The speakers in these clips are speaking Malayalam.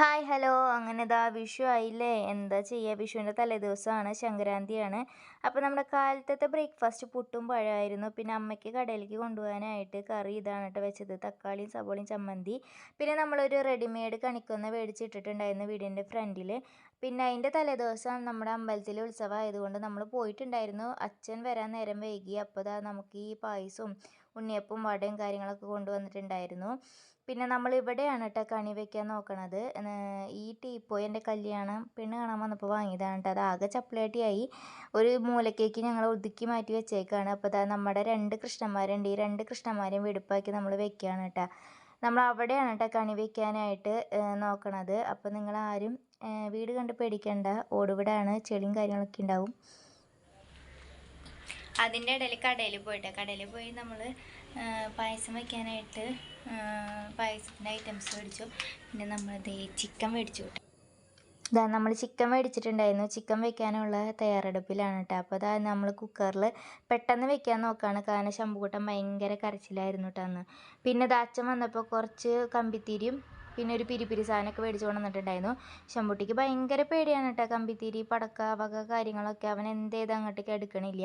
Hi hello. അങ്ങനെ ഇതാ വിഷു ആയില്ലേ? എന്താ ചെയ്യുക വിഷുവിന്റെ തലേദിവസമാണ് സംക്രാന്തിയാണ്. അപ്പോൾ നമ്മുടെ കാലത്തത്തെ ബ്രേക്ക്ഫാസ്റ്റ് പുട്ടും പഴമായിരുന്നു. പിന്നെ അമ്മയ്ക്ക് കടയിലേക്ക് കൊണ്ടുപോകാനായിട്ട് കറി ഇതാണ് കേട്ടോ വെച്ചത്. തക്കാളിയും സബോളയും ചമ്മന്തി. പിന്നെ നമ്മളൊരു റെഡിമെയ്ഡ് കണിക്കൊന്ന് മേടിച്ചിട്ടിട്ടുണ്ടായിരുന്നു വീടിന്റെ ഫ്രണ്ടിൽ പിന്നെ അതിന്റെ തലേദിവസം നമ്മുടെ അമ്പലത്തിലെ ഉത്സവം ആയതുകൊണ്ട് നമ്മൾ പോയിട്ടുണ്ടായിരുന്നു. അച്ഛൻ വരാൻ നേരം വൈകി. അപ്പോൾ നമുക്ക് ഈ പായസവും ഉണ്ണിയപ്പവും വടയും കാര്യങ്ങളൊക്കെ കൊണ്ടുവന്നിട്ടുണ്ടായിരുന്നു. പിന്നെ നമ്മൾ ഇവിടെയാണ് കേട്ടോ കണി വെക്കാൻ നോക്കണത്. ഈ ടീപ്പോയി എന്റെ കല്യാണം പെണ്ണ് കാണാൻ വന്നപ്പോൾ വാങ്ങിയതാണ് കേട്ടോ അത് ആകെ ചപ്പലേട്ടിയായി. ഒരു മൂലക്കേക്ക് ഞങ്ങൾ ഒതുക്കി മാറ്റി വെച്ചേക്കാണ്. അപ്പോൾ ദാ നമ്മുടെ രണ്ട് കൃഷ്ണന്മാരുണ്ട്. ഈ രണ്ട് കൃഷ്ണന്മാരെയും വെടുപ്പാക്കി നമ്മൾ വെക്കുകയാണ് കേട്ടോ നമ്മൾ അവിടെയാണ് കേട്ടോ കണി വെക്കാനായിട്ട് ഏർ നോക്കണത്. അപ്പോൾ നിങ്ങൾ ആരും വീട് കണ്ട് പേടിക്കേണ്ട. ഓടുവിടാണ്. ചെളിയും കാര്യങ്ങളൊക്കെ ഉണ്ടാവും. അതിന്റെ ഇടയിൽ കടയിൽ പോയിട്ട് കടയിൽ പോയി നമ്മൾ പായസം വയ്ക്കാനായിട്ട് പായസത്തിന്റെ ഐറ്റംസ് മേടിച്ചു. പിന്നെ നമ്മൾ ദേ ചിക്കൻ മേടിച്ചു ഇതാ നമ്മൾ ചിക്കൻ മേടിച്ചിട്ടുണ്ടായിരുന്നു. ചിക്കൻ വെക്കാനുള്ള തയ്യാറെടുപ്പിലാണ് കേട്ടോ. അപ്പോൾ അതാ നമ്മൾ കുക്കറിൽ പെട്ടെന്ന് വെക്കാൻ നോക്കുകയാണ് കാരണം ശമ്പുകൂട്ടം ഭയങ്കര കരച്ചിലായിരുന്നു കേട്ടോ അന്ന്. പിന്നെ ഇതാ വന്നപ്പോൾ കുറച്ച് കമ്പിത്തിരിയും പിന്നെ ഒരു പിരിപിരി സാധനമൊക്കെ മേടിച്ച് കൊണ്ടുവന്നിട്ടുണ്ടായിരുന്നു. ശമ്പുട്ടിക്ക് ഭയങ്കര പേടിയാണ് കേട്ടോ. കമ്പിത്തിരി പടക്ക വക കാര്യങ്ങളൊക്കെ അവൻ എന്തേത് അങ്ങോട്ടേക്ക് എടുക്കണില്ല.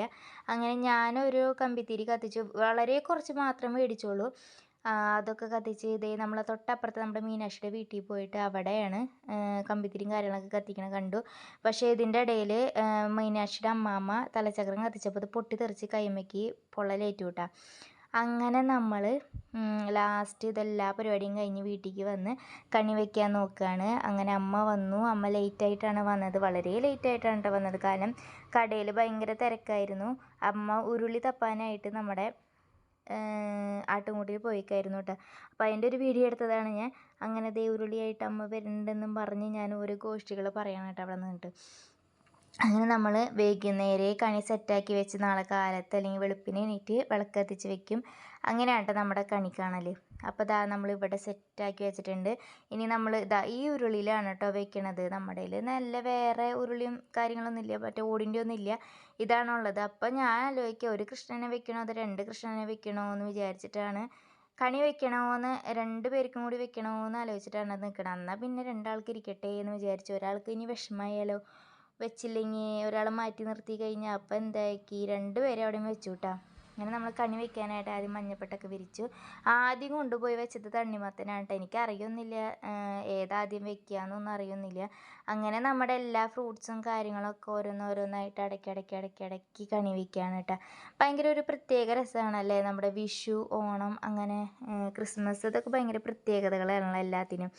അങ്ങനെ ഞാനൊരു കമ്പിത്തിരി കത്തിച്ചു. വളരെ കുറച്ച് മാത്രം മേടിച്ചോളൂ. അതൊക്കെ കത്തിച്ച് ഇതേ നമ്മളെ തൊട്ടപ്പുറത്ത് നമ്മുടെ മീനാക്ഷിയുടെ വീട്ടിൽ പോയിട്ട് അവിടെയാണ് കമ്പിത്തിരിയും കാര്യങ്ങളൊക്കെ കത്തിക്കണ കണ്ടു. പക്ഷേ ഇതിന്റെ ഇടയിൽ മീനാക്ഷിയുടെ അമ്മാമ്മ തലച്ചക്രം കത്തിച്ചപ്പോൾ അത് പൊട്ടി തെറിച്ച് കൈമയ്ക്ക് പൊള്ളലേറ്റു കേട്ടോ അങ്ങനെ നമ്മൾ ലാസ്റ്റ് ഇതെല്ലാ പരിപാടിയും കഴിഞ്ഞ് വീട്ടിലേക്ക് വന്ന് കണി വയ്ക്കാൻ നോക്കുകയാണ് അങ്ങനെ അമ്മ വന്നു. അമ്മ ലേറ്റായിട്ടാണ് വന്നത്. വളരെ ലേറ്റായിട്ടാണ് കേട്ടോ വന്നത്. കാരണം കടയിൽ ഭയങ്കര തിരക്കായിരുന്നു. അമ്മ ഉരുളി തപ്പാനായിട്ട് നമ്മുടെ ആട്ടുംകുട്ടിയിൽ പോയിക്കായിരുന്നു കേട്ടോ അപ്പോൾ അതിന്റെ ഒരു വീഡിയോ എടുത്തതാണ് ഞാൻ. അങ്ങനെ ദേ ഉരുളിയായിട്ട് അമ്മ വരുന്നുണ്ടെന്നും പറഞ്ഞ് ഞാൻ ഓരോ ഗോഷ്ഠികൾ പറയണം കേട്ടോ അവിടെ നിന്നിട്ട്. അങ്ങനെ നമ്മൾ വൈകുന്നേരം കണി സെറ്റാക്കി വെച്ച് നാളെ കാലത്ത് അല്ലെങ്കിൽ വെളുപ്പിന് എണീറ്റ് വിളക്ക് കത്തിച്ച് വെക്കും. അങ്ങനെയാണ് കേട്ടോ നമ്മുടെ കണി കാണൽ അപ്പോൾ ദാ നമ്മൾ ഇവിടെ സെറ്റാക്കി വെച്ചിട്ടുണ്ട്. ഇനി നമ്മൾ ഇതാ ഈ ഉരുളിയിലാണ് കേട്ടോ വെക്കണത്. നമ്മുടെ നല്ല വേറെ ഉരുളിയും കാര്യങ്ങളൊന്നും ഇല്ല. മറ്റേ ഓടിന്റെ ഒന്നും ഇല്ല. ഇതാണുള്ളത്. അപ്പോൾ ഞാൻ ആലോചിക്കുക ഒരു കൃഷ്ണനെ വെക്കണോ അതോ രണ്ട് കൃഷ്ണനെ വെക്കണോ എന്ന് വിചാരിച്ചിട്ടാണ്. കണി വെക്കണമെന്ന് രണ്ട് പേർക്കും കൂടി വെക്കണമെന്ന് ആലോചിച്ചിട്ടാണ് നിൽക്കണം എന്നാൽ പിന്നെ രണ്ടാൾക്ക് ഇരിക്കട്ടെ എന്ന് വിചാരിച്ചു ഒരാൾക്ക് ഇനി വിഷമമായാലോ? വെച്ചില്ലെങ്കിൽ ഒരാളെ മാറ്റി നിർത്തി കഴിഞ്ഞാൽ അപ്പം എന്താക്കി? രണ്ട് പേരെ അവിടെയും വെച്ചു കേട്ടോ അങ്ങനെ നമ്മൾ കണി വെക്കാനായിട്ട് ആദ്യം മഞ്ഞപ്പെട്ടൊക്കെ വിരിച്ചു. ആദ്യം കൊണ്ടുപോയി വെച്ചത് തണ്ണിമത്തനാണ് എനിക്ക് അറിയൊന്നുമില്ല ഏതാദ്യം വെക്കുകയെന്നൊന്നും അറിയൊന്നുമില്ല അങ്ങനെ നമ്മുടെ എല്ലാ ഫ്രൂട്ട്സും കാര്യങ്ങളൊക്കെ ഓരോന്നോരോന്നായിട്ട് ഇടയ്ക്ക് ഇടയ്ക്ക് ഇടയ്ക്ക് ഇടയ്ക്ക് കണി വെക്കുകയാണ് കേട്ടോ ഭയങ്കര ഒരു പ്രത്യേക രസമാണല്ലേ നമ്മുടെ വിഷു ഓണം അങ്ങനെ ക്രിസ്മസ് ഇതൊക്കെ ഭയങ്കര പ്രത്യേകതകളാണല്ലോ എല്ലാത്തിനും.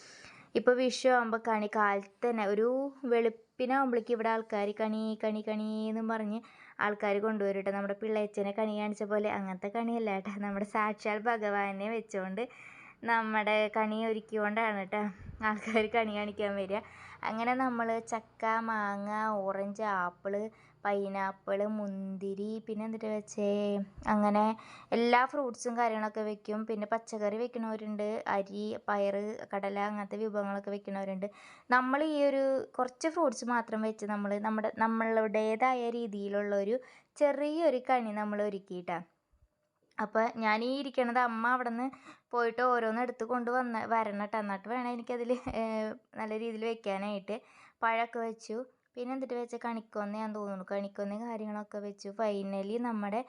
ഇപ്പോൾ വിഷു ആകുമ്പോൾ കണി കാലത്ത് തന്നെ ഒരു വെളുപ്പിനാകുമ്പോഴേക്ക് ഇവിടെ ആൾക്കാർ കണി കണി കണി എന്നും പറഞ്ഞ് ആൾക്കാർ കൊണ്ടുവരും കേട്ടോ നമ്മുടെ പിള്ളേച്ചനെ കണി കാണിച്ച പോലെ അങ്ങനത്തെ കണിയല്ല കേട്ടോ. നമ്മുടെ സാക്ഷാൽ ഭഗവാനെ വെച്ചുകൊണ്ട് നമ്മുടെ കണി ഒരുക്കിക്കൊണ്ടാണ് കേട്ടോ ആൾക്കാർ കണി കാണിക്കാൻ വരിക. അങ്ങനെ നമ്മൾ ചക്ക മാങ്ങ ഓറഞ്ച് ആപ്പിൾ പൈനാപ്പിൾ മുന്തിരി പിന്നെ എന്നിട്ട് വെച്ചേ? അങ്ങനെ എല്ലാ ഫ്രൂട്ട്സും കാര്യങ്ങളൊക്കെ വെക്കും. പിന്നെ പച്ചക്കറി വെക്കുന്നവരുണ്ട് അരി പയറ് കടല അങ്ങനത്തെ വിഭവങ്ങളൊക്കെ വെക്കുന്നവരുണ്ട് നമ്മൾ ഈ ഒരു കുറച്ച് ഫ്രൂട്ട്സ് മാത്രം വെച്ച് നമ്മൾ നമ്മുടെ നമ്മളുടേതായ രീതിയിലുള്ള ഒരു ചെറിയൊരു കണി നമ്മൾ ഒരുക്കിയിട്ടാണ് അപ്പോൾ ഞാൻ ഈ ഇരിക്കണത് അമ്മ അവിടെ നിന്ന് പോയിട്ട് ഓരോന്ന് എടുത്ത് കൊണ്ട് വന്ന് വരണം കേട്ടോ എന്നിട്ട് വേണം എനിക്കതിൽ നല്ല രീതിയിൽ വെക്കാനായിട്ട്. പഴമൊക്കെ വെച്ചു. പിന്നെ എന്നിട്ട് വെച്ച കണിക്കൊന്ന തോന്നുന്നു. കണിക്കൊന്ന കാര്യങ്ങളൊക്കെ വെച്ചു. ഫൈനലി നമ്മുടെ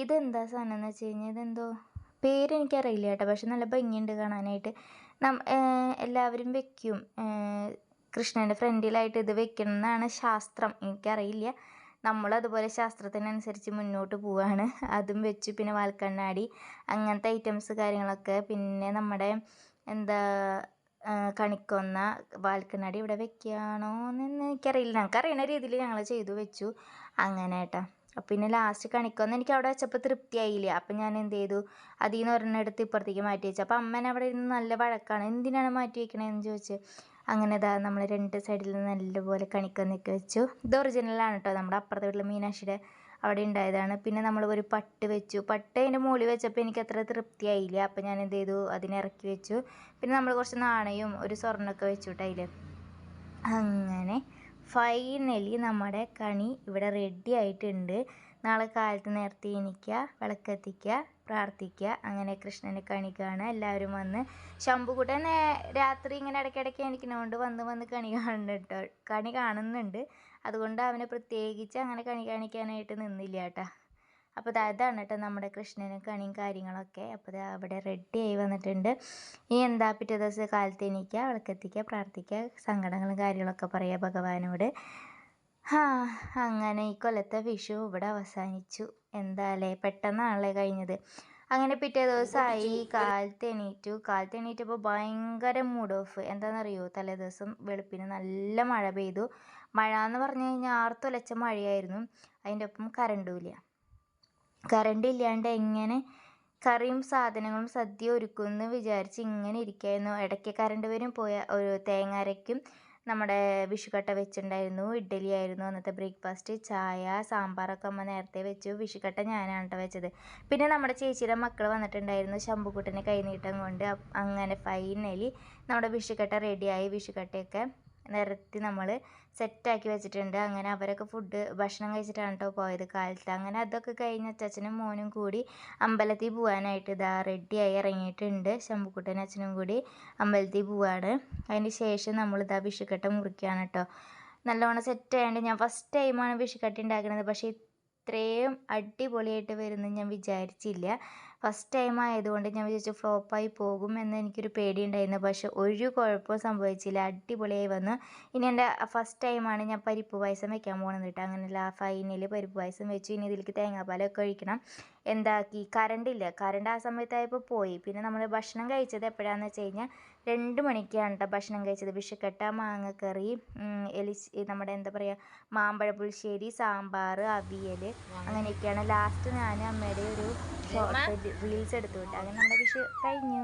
ഇതെന്താ സാധനം എന്ന് വെച്ച് കഴിഞ്ഞാൽ ഇതെന്തോ പേര് എനിക്കറിയില്ല കേട്ടോ. പക്ഷെ നല്ല ഭംഗിയുണ്ട് കാണാനായിട്ട്. നം എല്ലാവരും വെക്കും. കൃഷ്ണന്റെ ഫ്രണ്ടിലായിട്ട് ഇത് വെക്കണം ശാസ്ത്രം. എനിക്കറിയില്ല. നമ്മളതുപോലെ ശാസ്ത്രത്തിനനുസരിച്ച് മുന്നോട്ട് പോവാണ്. അതും വെച്ചു. പിന്നെ വാൽക്കണ്ണാടി അങ്ങനത്തെ ഐറ്റംസ് കാര്യങ്ങളൊക്കെ. പിന്നെ നമ്മുടെ എന്താ കണിക്കൊന്ന വാൽക്കണ്ണാടി ഇവിടെ വെക്കുകയാണോ എന്ന് എനിക്കറിയില്ല. ഞങ്ങൾക്ക് അറിയുന്ന രീതിയിൽ ഞങ്ങൾ ചെയ്തു വെച്ചു. അങ്ങനെ കേട്ടോ അപ്പം പിന്നെ ലാസ്റ്റ് കണിക്കൊന്ന എനിക്ക് അവിടെ വെച്ചപ്പോൾ തൃപ്തിയായില്ല? അപ്പം ഞാൻ എന്ത് ചെയ്തു? അതിൽ നിന്ന് ഒരെണ്ണം എടുത്ത് ഇപ്പുറത്തേക്ക് മാറ്റി വെച്ചു. അപ്പം അമ്മേനെ അവിടെ ഇരുന്ന് നല്ല വഴക്കാണ്. എന്തിനാണ് മാറ്റി വെക്കണതെന്ന് ചോദിച്ചു അങ്ങനെ ഇതാ നമ്മൾ രണ്ട് സൈഡിൽ നല്ലപോലെ കണിക്കൊന്നൊക്കെ വെച്ചു. ഇത് ഒറിജിനലാണ് കേട്ടോ നമ്മുടെ അപ്പുറത്തെ വീട്ടിലെ മീനാക്ഷിയുടെ അവിടെ ഉണ്ടായതാണ്. പിന്നെ നമ്മൾ ഒരു പട്ട് വെച്ചു. പട്ട് അതിന്റെ മുകളിൽ വെച്ചപ്പോൾ എനിക്ക് അത്ര തൃപ്തിയായില്ല. അപ്പോൾ ഞാൻ എന്ത് ചെയ്തു? അതിനെ ഇറക്കി വെച്ചു. പിന്നെ നമ്മൾ കുറച്ച് നാണയവും ഒരു സ്വർണമൊക്കെ വെച്ചു കേട്ടോ അങ്ങനെ ഫൈനലി നമ്മുടെ കണി ഇവിടെ റെഡി ആയിട്ടുണ്ട്. നാളെ കാലത്ത് നേരത്തെ എണീക്കുക വിളക്കെത്തിക്കുക പ്രാർത്ഥിക്കുക. അങ്ങനെ കൃഷ്ണന്റെ കണി കാണുക. എല്ലാവരും വന്ന് ശംഭുക്കുട്ടൻ രാത്രി ഇങ്ങനെ ഇടയ്ക്കിടയ്ക്ക് എണീക്കുന്നതുകൊണ്ട് വന്ന് വന്ന് കണി കാണുന്നുണ്ട് കണി കാണുന്നുണ്ട്. അതുകൊണ്ട് അവനെ പ്രത്യേകിച്ച് അങ്ങനെ കണി കാണിക്കാനായിട്ട് നിന്നില്ല കേട്ടോ അപ്പോൾ ഇതാ ഇതാണ് കേട്ടോ നമ്മുടെ കൃഷ്ണന് കണിയും കാര്യങ്ങളൊക്കെ. അപ്പോൾ അവിടെ റെഡി ആയി വന്നിട്ടുണ്ട്. ഇനി എന്താ പിറ്റേ ദിവസം കാലത്ത് എണീക്കുക വിളക്കെത്തിക്കുക പ്രാർത്ഥിക്കുക സങ്കടങ്ങളും കാര്യങ്ങളൊക്കെ പറയുക ഭഗവാനോട്. ഹാ അങ്ങനെ ഈ കൊല്ലത്തെ വിഷു ഇവിടെ അവസാനിച്ചു. എന്താല്ലേ പെട്ടെന്നാണല്ലേ കഴിഞ്ഞത്. അങ്ങനെ പിറ്റേ ദിവസമായി കാലത്ത് എണീറ്റു. കാലത്ത് എണീറ്റപ്പോൾ ഭയങ്കര മൂഡ് ഓഫ് എന്താണെന്നറിയോ തലേ ദിവസം വെളുപ്പിന് നല്ല മഴ പെയ്തു. മഴ എന്ന് പറഞ്ഞു കഴിഞ്ഞാൽ ആർത്തുലച്ച മഴയായിരുന്നു. അതിന്റെ ഒപ്പം കറണ്ടും ഇല്ല. കറണ്ട് ഇല്ലാണ്ട് എങ്ങനെ കറിയും സാധനങ്ങളും സദ്യ ഒരുക്കുമെന്ന് വിചാരിച്ച് ഇങ്ങനെ ഇരിക്കായിരുന്നു. ഇടയ്ക്ക് കറണ്ട് വരും പോയ ഒരു തേങ്ങ അരയ്ക്കും നമ്മുടെ വിഷുക്കട്ട വെച്ചിട്ടുണ്ടായിരുന്നു ഇഡ്ഡലി ആയിരുന്നു അന്നത്തെ ബ്രേക്ക്ഫാസ്റ്റ് ചായ സാമ്പാറൊക്കെ അമ്മ നേരത്തെ വെച്ചു. വിഷുക്കട്ട ഞാനാണ് കേട്ടോ വെച്ചത്. പിന്നെ നമ്മുടെ ചേച്ചിയുടെ മക്കൾ വന്നിട്ടുണ്ടായിരുന്നു. ശംഭുക്കുട്ടനെ കൈനീട്ടം കൊണ്ട്. അങ്ങനെ ഫൈനലി നമ്മുടെ വിഷുക്കട്ട റെഡിയായി വിഷുക്കട്ടയൊക്കെ നിരത്തി നമ്മൾ സെറ്റാക്കി വെച്ചിട്ടുണ്ട്. അങ്ങനെ അവരൊക്കെ ഫുഡ് ഭക്ഷണം കഴിച്ചിട്ടാണ് കേട്ടോ പോയത് കാലത്ത്. അങ്ങനെ അതൊക്കെ കഴിഞ്ഞ് അച്ചാച്ചനും മോനും കൂടി അമ്പലത്തിൽ പോകാനായിട്ട് ഇതാ റെഡിയായി ഇറങ്ങിയിട്ടുണ്ട്. ശംഭുക്കുട്ടനും അച്ഛനും കൂടി അമ്പലത്തിൽ പോവാണ്. അതിന് ശേഷം നമ്മൾ ഇതാ വിഷുക്കട്ട മുറിക്കുകയാണ് കേട്ടോ നല്ലവണ്ണം സെറ്റ് ആയതുകൊണ്ട് ഞാൻ ഫസ്റ്റ് ടൈമാണ് വിഷുക്കട്ട ഉണ്ടാക്കുന്നത് പക്ഷേ ഇത്രയും അടിപൊളിയായിട്ട് വരുമെന്ന് ഞാൻ വിചാരിച്ചില്ല. ഫസ്റ്റ് ടൈം ആയതുകൊണ്ട് ഞാൻ വിചാരിച്ചു ഫ്ലോപ്പായി പോകും എന്ന് എനിക്കൊരു പേടിയുണ്ടായിരുന്നു. പക്ഷെ ഒരു കുഴപ്പവും സംഭവിച്ചില്ല. അടിപൊളിയായി വന്നു. ഇനി എന്റെ ഫസ്റ്റ് ടൈമാണ് ഞാൻ പരിപ്പ് പായസം വെക്കാൻ പോകുന്നത് കേട്ടോ. അങ്ങനെയല്ല ഫൈനൽ പരിപ്പ് പായസം വെച്ചു. ഇനി ഇതിലേക്ക് തേങ്ങാപ്പാലൊക്കെ ഒഴിക്കണം. എന്താക്കി? കറണ്ടില്ല കറണ്ട് ആ സമയത്തായപ്പോൾ പോയി. പിന്നെ നമ്മൾ ഭക്ഷണം കഴിച്ചത് എപ്പോഴാണെന്ന് വെച്ച് കഴിഞ്ഞാൽ രണ്ട് മണിക്കാണ് കേട്ടോ ഭക്ഷണം കഴിച്ചത്. വിഷക്കട്ട മാങ്ങക്കറി കറി എലിശ് നമ്മുടെ എന്താ പറയുക മാമ്പഴ പുളിശ്ശേരി സാമ്പാർ അവിയൽ അങ്ങനെയൊക്കെയാണ് ലാസ്റ്റ് ഞാൻ അമ്മയുടെ ഒരു ഷോർട്ട് റീൽസ് എടുത്തു വിട്ടു അങ്ങനെ നമ്മുടെ വിഷു കഴിഞ്ഞു.